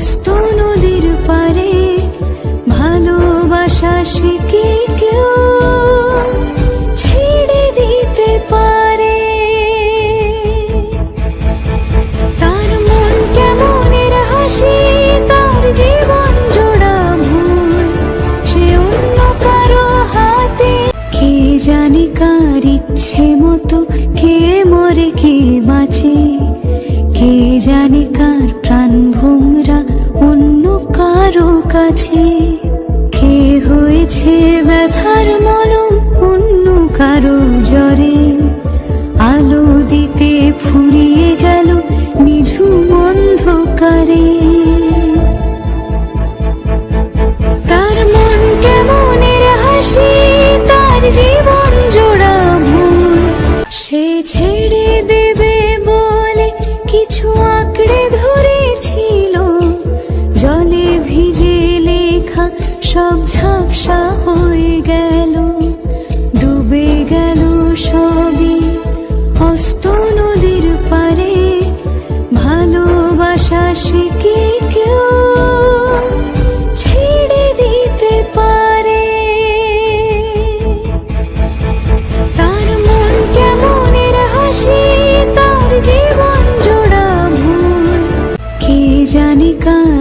হস্ত নদীর পারে ভালোবাসা শিখে কেউ ছেড়ে দিতে পারে? তার মন কেমনের হাসি, তার জীবন জোড়া ভুল, সে অন্য কারও হাতে কে জানে কার ইচ্ছে মতো, কে মরে কে বাঁচে, কে জানে কার প্রাণ অন্য কারও কাছে কে হয়েছে ব্যথার মলম? অন্য কারও জ্বরে আলো দিতে ফুরিয়ে গেল নিঝুম অন্ধকারে।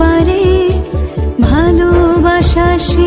পারে ভালোবাসা সে